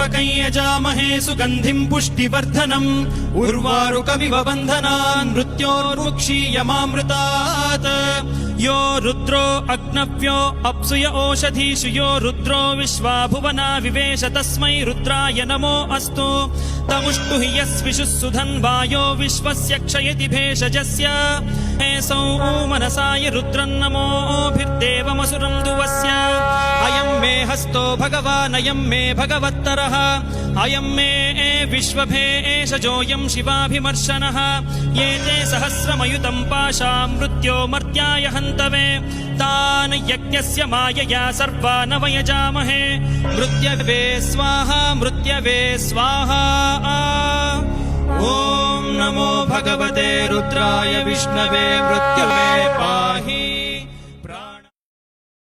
त्र्यम्बकं यजामहे सुगन्धिम् पुष्टिवर्धनम् उर्वारुकमिव बन्धनान् मृत्योर्मुक्षीयमामृतात् यो रुद्रो अग्नव्यो अप्सुय ओषधीषु यो रुद्रो विश्वा भुवना विवेश तस्मै रुद्राय नमो अस्तु तमुष्टु हि यस्विषुः सुधन्वायो विश्वस्य क्षयति भेषजस्य हेसौ मनसाय रुद्रन्नमोभिर्देवमसुरम् दुवस्य अयम् मे हस्तो भगवानयम् मे भगवत्तरः। अयम् मे विश्वभेषजोऽयम् शिवाभिमर्शनः ये ते सहस्रमयुतम् पाशाम् मृत्यो मर्त्याय हन्तवे। तान् यज्ञस्य मायया सर्वा न वयजामहे मृत्यवे स्वाहा मृत्यवे स्वाहा। ॐ नमो भगवते रुद्राय विष्णवे मृत्युवे